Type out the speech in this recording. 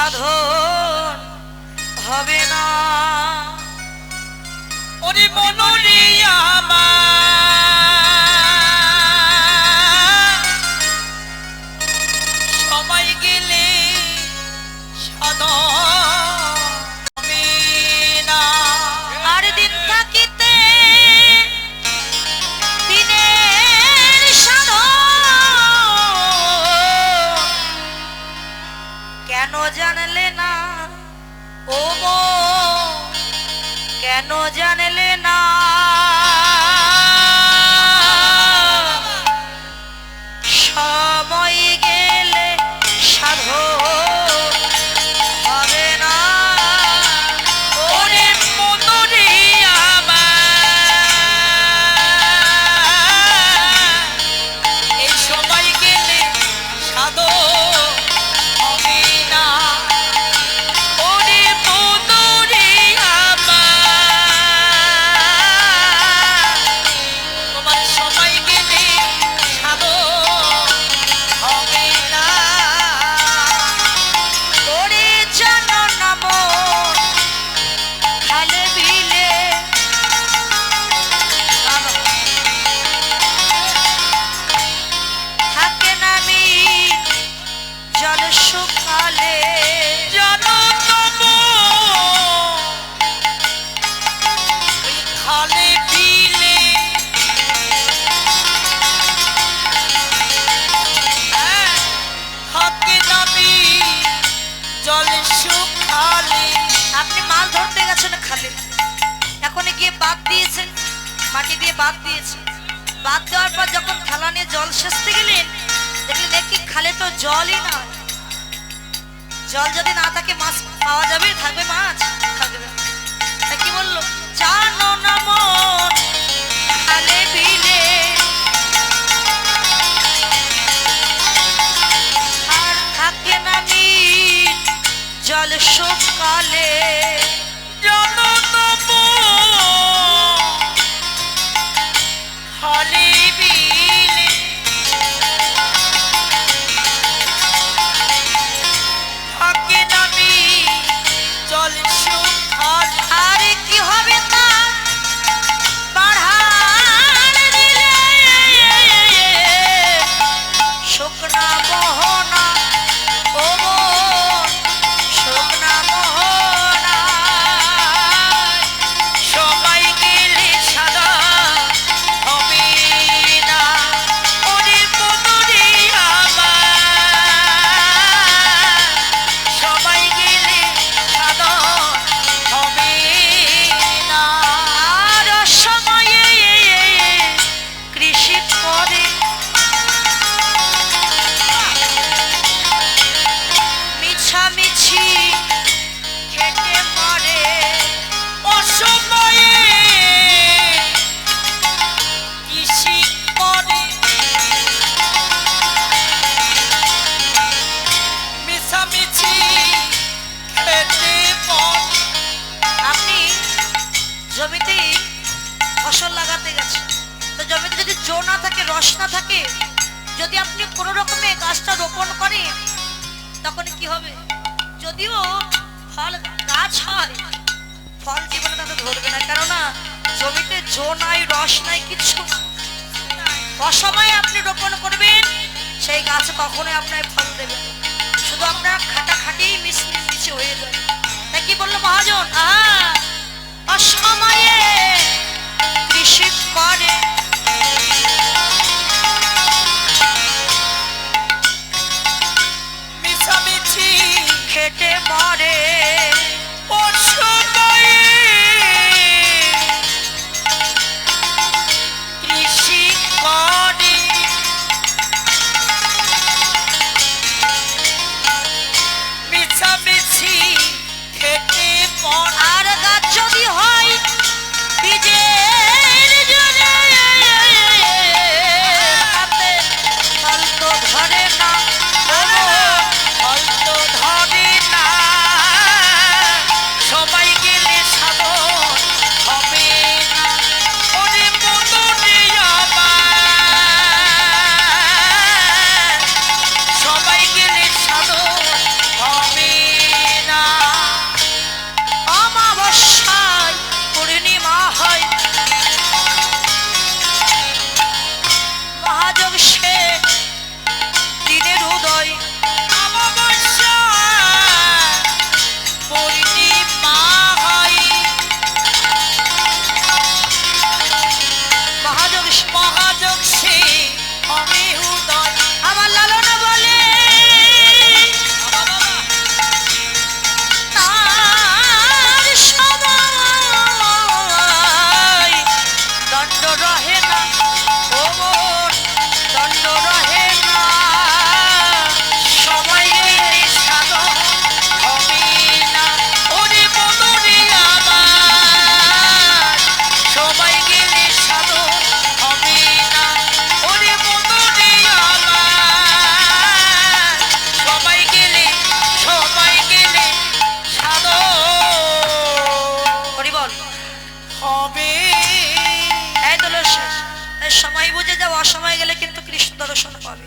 সাধন হবে না। ওরে মনোরিয়া কেন জানলে বাদ দিয়েছেন, মাটি দিয়ে বাদ দিয়েছেন। বাদ দেওয়ার পর যখন থালা নিয়ে জল সেচতে গেলেন, দেখলেন একই খালে তো জলই না জল যদি না থাকে, মাছ পাওয়া যাবে? থাকবে মাছ? থাকবে। কি বলল? জানো না মন, খালে বিলে। আর থাকে না মিট জল শুকালে খালে ফসল লাগাতে গেছেন তো জমিতে যদি জো না থাকে, রস না থাকে, যদি আপনি কোনো রকমে গাছটা রোপণ করেন, তখন কি হবে? যদিও ফল গাছ হয়, ফল জীবনে তাতে ধরবে না। কেননা, জমিতে জো নাই, রস নাই, কিছু। অসময়ে আপনি রোপণ করবেন, সেই গাছ কখনোই আপনার ফল দেবে শুধু আপনার খাটাখাটি মিশে মিশে হয়ে যাবে তাই কি বলল মহাজন? খেটে মরে। অসময় গেলে কিন্তু কৃষ্ণ দর্শন পাবে।